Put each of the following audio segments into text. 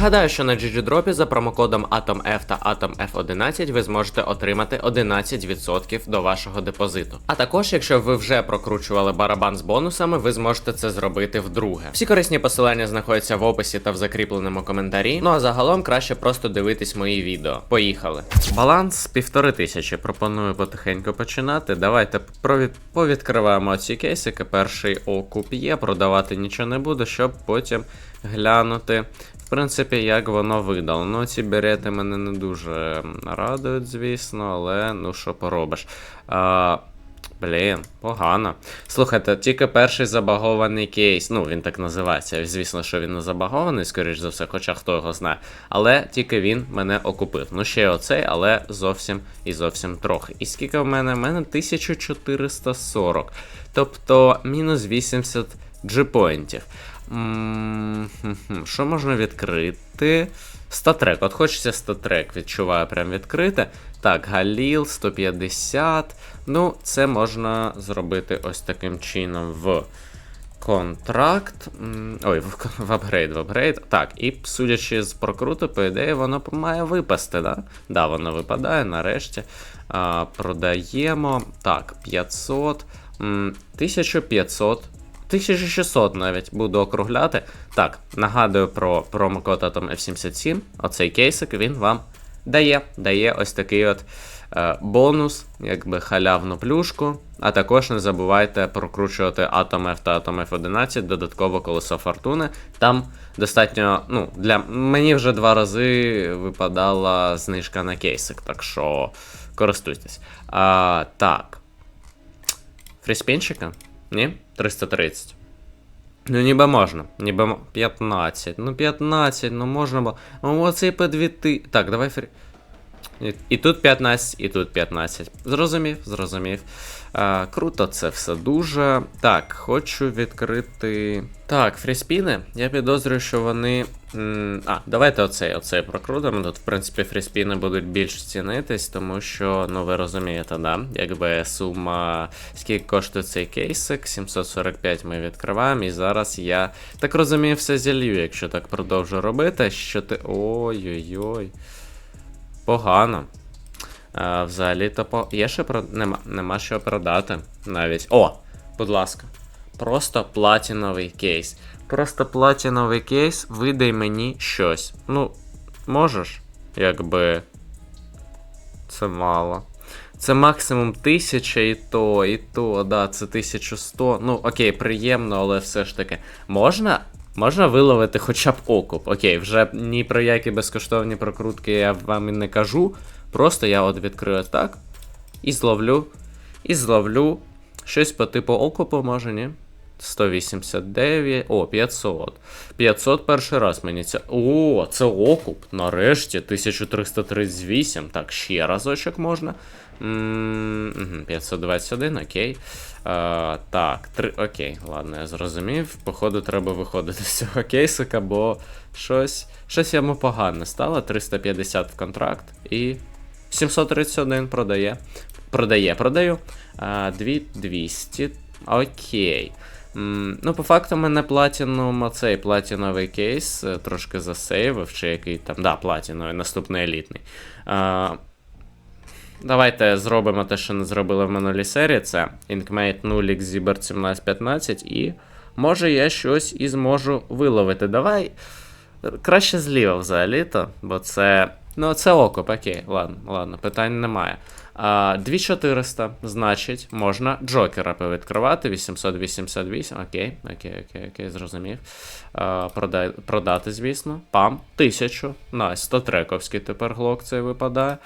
Нагадаю, що на GGDrop за промокодом AtomF та AtomF11 ви зможете отримати 11% до вашого депозиту. А також, якщо ви вже прокручували барабан з бонусами, ви зможете це зробити вдруге. Всі корисні посилання знаходяться в описі та в закріпленому коментарі. Ну а загалом краще просто дивитись мої відео. Поїхали. Баланс півтори тисячі. Пропоную потихеньку починати. Давайте повідкриваємо ці кейсики. Перший окуп є, продавати нічого не буду, щоб потім глянути. Принципі, як воно видало. Ну, ці берети мене не дуже радують, звісно, але ну що поробиш. А, Блін, погано. Слухайте, тільки перший забагований кейс. Ну, він так називається. Звісно, що він не забагований, скоріш за все, хоча хто його знає. Але тільки він мене окупив. Ну, ще й оцей, але зовсім і зовсім трохи. І скільки в мене? В мене 1440. Тобто мінус 80 джипоінтів. М, хм-хм, Що можна відкрити? Статрек. От хочеться статрек, відчуваю прям відкрити. Так, Галіл 150. Ну, це можна зробити ось таким чином в контракт. Ой, в, в апгрейд, в апгрейд. Так, і судячи з прокруту, по ідеї, воно має випасти, да? Да, воно випадає нарешті. А, продаємо. Так, 500. 1500. 1600 навіть буду округляти. Так, нагадую про промокод Atom F77. Оцей кейсик він вам дає дає ось такий от е, бонус, якби халявну плюшку. А також не забувайте прокручувати Atom F та Atom F11, додатково колесо фортуни. Там достатньо, ну, для мені вже два рази випадала знижка на кейсик, так що користуйтесь. А, так. Фріспінчика? Ні? 330. Ну, ніби можна. Ніби мо- 15. Ну, 15, ну можна було. Ну, оцей по 2. Так, давай фрі. І, тут 15, і тут 15. Зрозумів, зрозумів. А, круто це все дуже. Так, хочу відкрити. Так, фріспіни. Я підозрюю, що вони. А, давайте оцей, оцей прокрутимо. Тут, в принципі, фріспіни будуть більш цінитись, тому що, ну ви розумієте, да? Якби сума. Скільки коштує цей кейсик? 745 ми відкриваємо. І зараз я так розумію, все зілью, якщо так продовжу робити. Що ти. Ой-ой-ой. Погано. А, взагалі-то по. Є ще про. Нема, нема що продати навіть. О! Будь ласка. Просто платіновий кейс. Просто платіновий кейс, видай мені щось. Ну, можеш? Якби. Це мало. Це максимум 1000 і то, і то, да, це 1100. Ну, окей, приємно, але все ж таки. Можна? Можна виловити хоча б окуп. Окей, вже ні про які безкоштовні прокрутки я вам і не кажу. Просто я от відкрию так. І зловлю. І зловлю щось по типу окупу, може, ні? 189. О, 500. 500 перший раз мені це. О, це окуп. Нарешті. 1338. Так, ще разочок можна. М, 521, окей. А, так, 3, окей, ладно, я зрозумів. Походу, треба виходити з цього кейсика, бо щось, щось йому погано стало. 350 в контракт і 731 продає. Продає, продаю. А, 2200. Окей. Ну, по факту, мене платінум, оцей платіновий кейс е, трошки засейвив, чи який там. Да, платіновий, наступний елітний. А, Давайте зробимо те, що не зробили в минулій серії. Це Inkmate 0 Xzibert 1715 і може я щось і зможу виловити. Давай. Краще зліва взагалі-то, бо це. Ну, це окоп, окей, ладно, ладно, питань немає. А, 2400, значить, можна Джокера повідкривати. 888, окей, окей, окей, окей, зрозумів. А, продай, продати, звісно. Пам, 1000. Найс, 100 трековський тепер глок цей випадає.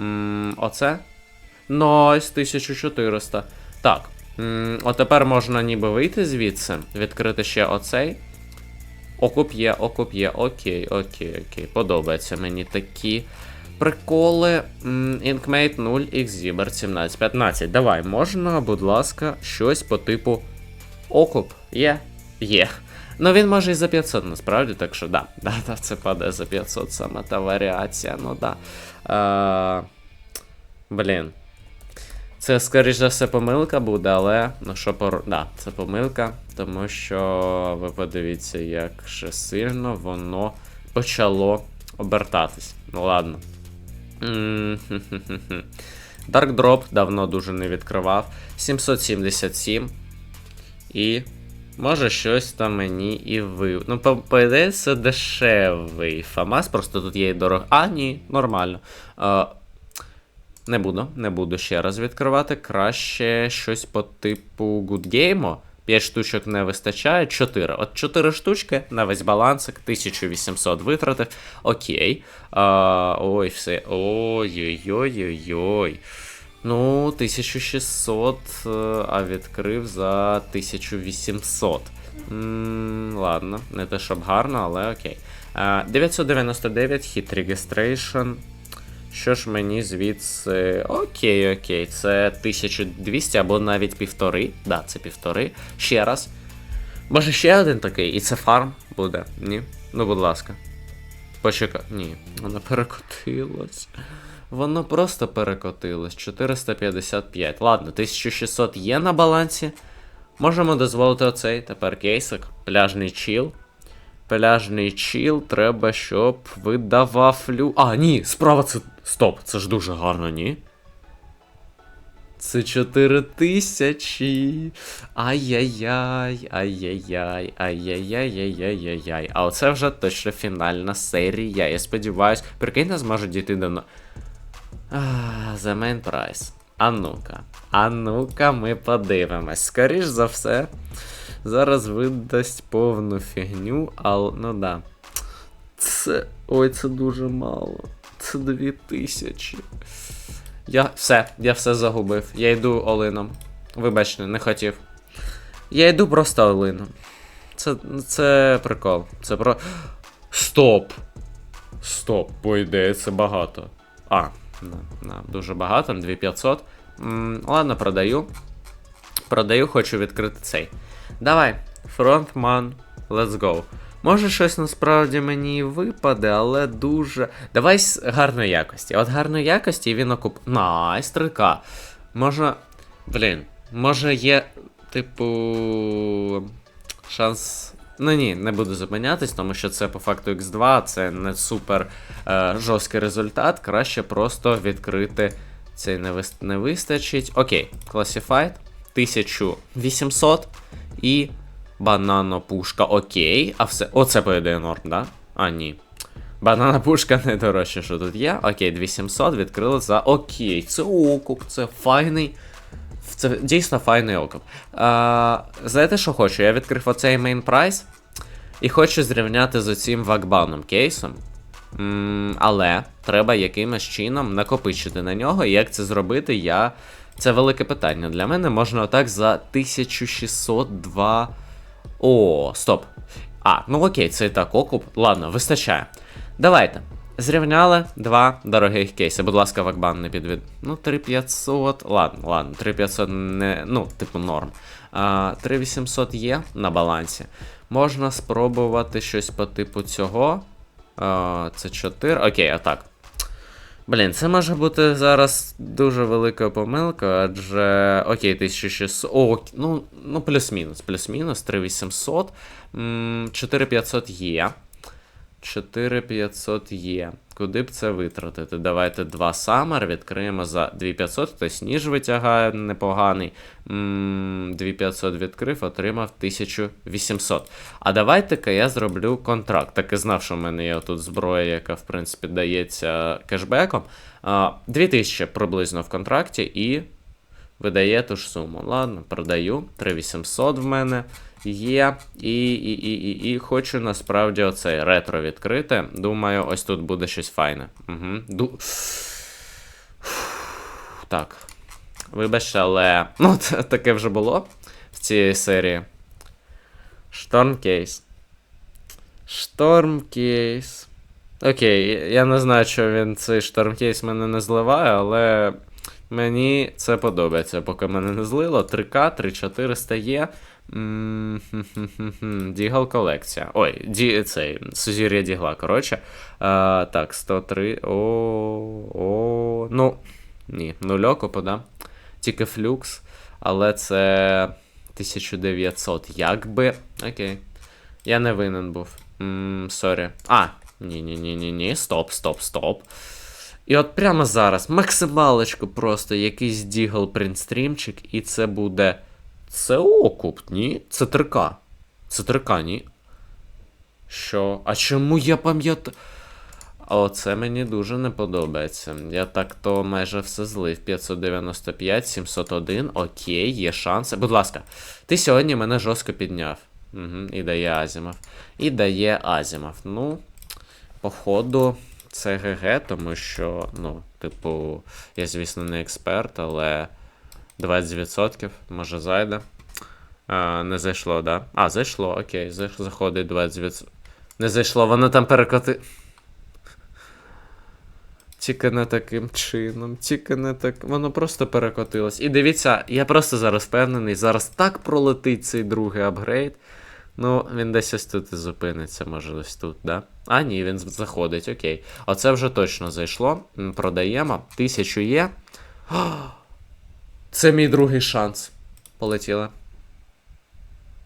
М, оце. Найс, 1400. Так. М, от тепер можна ніби вийти звідси, відкрити ще оцей. Окуп є, окуп є, окей, окей, окей. Подобаються мені такі приколи. Inkmate 0 Xzibert 1715. Давай, можна, будь ласка, щось по типу окуп. Є? Є. Ну він може і за 500 насправді, так що да, да, да, це падає за 500 саме та варіація, ну да. А, блін. Це, скоріш за все, помилка буде, але ну що пор... Да, це помилка, тому що ви подивіться, як же сильно воно почало обертатись. Ну ладно. Dark Drop давно дуже не відкривав. 777. І. Може щось там мені і ви. Ну, по, ідеї, це дешевий ФАМАС, просто тут є і дорого. А, ні, нормально. Е, не буду, не буду ще раз відкривати. Краще щось по типу Good Game. 5 штучок не вистачає, 4. От 4 штучки на весь балансик, 1800 витратив. Окей. А, ой, все. Ой-ой-ой-ой-ой. Ну, 1600, е, а відкрив за 1800. М, ладно, не те, щоб гарно, але окей. Е, 999 hit registration. Що ж мені звідси. Окей, окей, це 1200 або навіть півтори. Да, це півтори. Ще раз. Може ще один такий, і це фарм буде? Ні? Ну, будь ласка. Почекай. Ні, воно перекотилось. Воно просто перекотилось. 455. Ладно, 1600 є на балансі. Можемо дозволити оцей. Тепер кейсик. Пляжний чіл. Пляжний чіл, треба, щоб видавав лю. А, ні, справа це. Стоп, це ж дуже гарно, ні? Це 4000. Ай-яй-яй, ай-яй-яй, ай-яй-яй-яй-яй-яй. А оце вже точно фінальна серія. Я сподіваюсь, прикиньте, зможе дійти до. The main prize. А ну-ка. А ну-ка, ми подивимось. Скоріш за все. Зараз видасть повну фігню, але ну да. Це. Ой, це дуже мало. Це 2000. Я все, я все загубив. Я йду олином. Вибачте, не хотів. Я йду просто олином. Це, це прикол. Це про. Стоп! Стоп, по ідеї, це багато. А, на, на, дуже багато, 2500. М, ладно, продаю. Продаю, хочу відкрити цей. Давай, фронтман, let's go. Може, щось насправді мені і випаде, але дуже. Давай з гарної якості. От гарної якості він окуп. Найс, 3К. Може. Блін, може є, типу. Шанс. Ну ні, не буду зупинятись, тому що це по факту X2, це не супер е, жорсткий результат. Краще просто відкрити цей не, вис... не вистачить. Окей, Classified 1800 і банано пушка. Окей. А все. Оце по ідеї норм, да? А, ні. Банана пушка найдорожче, що тут є. Окей, 2700 відкрили за окей. Це окуп, це файний. Це дійсно файний окуп. А, знаєте, що хочу? Я відкрив оцей мейн прайс і хочу зрівняти з оцим вакбаном кейсом. М, але треба якимось чином накопичити на нього. І як це зробити, я. Це велике питання. Для мене можна отак за 1602. О, стоп. А, ну окей, це і так окуп. Ладно, вистачає. Давайте. Зрівняли два дорогих кейси. Будь ласка, вакбан не підвід. Ну, 3500. Ладно, ладно, 3500 не. Ну, типу, норм. А, 3800 є на балансі. Можна спробувати щось по типу цього. А, це 4. Окей, отак. Блін, це може бути зараз дуже велика помилка, адже. Окей, 1600. О, ну, ну плюс-мінус. Плюс-мінус, 3800, 4500 є. 4500 є. Куди б це витратити? Давайте два самер відкриємо за 2500. Хтось ніж витягає непоганий. 2500 відкрив, отримав 1800. А давайте-ка я зроблю контракт. Так і знав, що в мене є тут зброя, яка, в принципі, дається кешбеком. 2000 приблизно в контракті і видає ту ж суму. Ладно, продаю. 3800 в мене є. І, і, і, і, і хочу насправді оцей ретро відкрити. Думаю, ось тут буде щось файне. Угу. Ду... Так. Вибачте, але. Ну, таке вже було в цій серії. Штормкейс. Штормкейс. Окей, я не знаю, що він цей штормкейс мене не зливає, але мені це подобається. Поки мене не злило. 3К, 3400 є. М, колекція. Ой, ді, цей, Сузір'я Дігла, коротше. А, так, 103. О, о, ну. Ні, нульоко подам. Тільки флюкс, але це 1900. Якби. Окей. Я не винен був. Сорі. А, Ні-ні-ні-ні-ні. Стоп, стоп, стоп. І от прямо зараз максималочку просто якийсь дігл принстрімчик, і це буде. Це окуп, ні? Це 3К. Це 3К, ні? Що? А чому я пам'ятаю. Оце мені дуже не подобається. Я так то майже все злив. 595, 701, окей, є шанси. Будь ласка, ти сьогодні мене жорстко підняв. Угу, і дає Азімов. І дає Азімов. Ну, походу, це ГГ, тому що, ну, типу, я, звісно, не експерт, але 20% може зайде. А, не зайшло, да? А, зайшло, окей, заходить 20%. Не зайшло, воно там перекоти. Тільки не таким чином, тільки не так. Воно просто перекотилось. І дивіться, я просто зараз впевнений, зараз так пролетить цей другий апгрейд. Ну, він десь ось тут і зупиниться, може ось тут, да? А, ні, він заходить, окей. Оце вже точно зайшло. Продаємо. Тисячу є. Це мій другий шанс. Полетіли.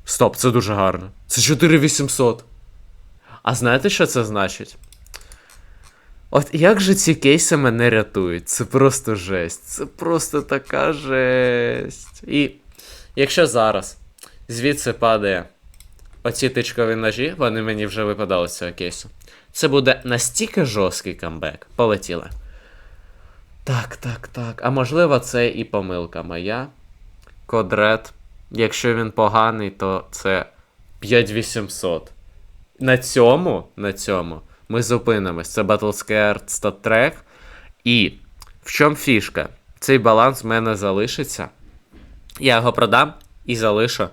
Стоп, це дуже гарно. Це 4800. А знаєте, що це значить? От як же ці кейси мене рятують? Це просто жесть. Це просто така жесть. І якщо зараз звідси падає оці тичкові ножі, вони мені вже випадали з цього кейсу. Це буде настільки жорсткий камбек. Полетіли. Так, так, так. А можливо, це і помилка моя. Кодрет. Якщо він поганий, то це 5800. На цьому, на цьому ми зупинимось. Це Battlescared StatTrack. І в чому фішка? Цей баланс в мене залишиться. Я його продам і залишу,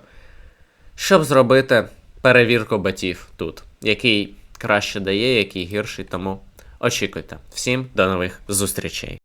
щоб зробити перевірку батів тут, який краще дає, який гірший, тому очікуйте. Всім до нових зустрічей.